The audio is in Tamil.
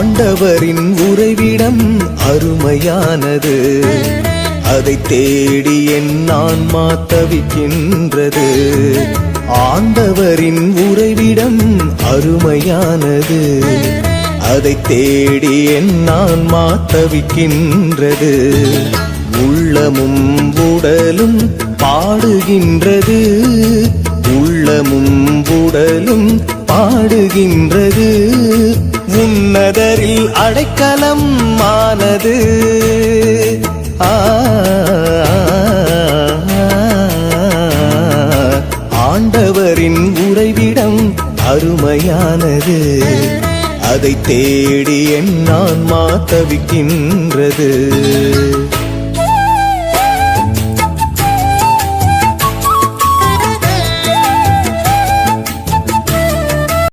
ஆண்டவரின் உறைவிடம் அருமையானது. அதை தேடி என் ஆன்மா தவிக்கின்றது. ஆண்டவரின் உறைவிடம் அருமையானது. அதை தேடி என் ஆன்மா தவிக்கின்றது. உள்ளமும் உடலும் பாடுகின்றது. உள்ளமும் உடலும் பாடுகின்றது. உன்னதரில் அடைக்கலம் ஆனது. ஆண்டவரின் உறைவிடம் அருமையானது. அதை தேடி என் நான் மாத்தவிக்கின்றது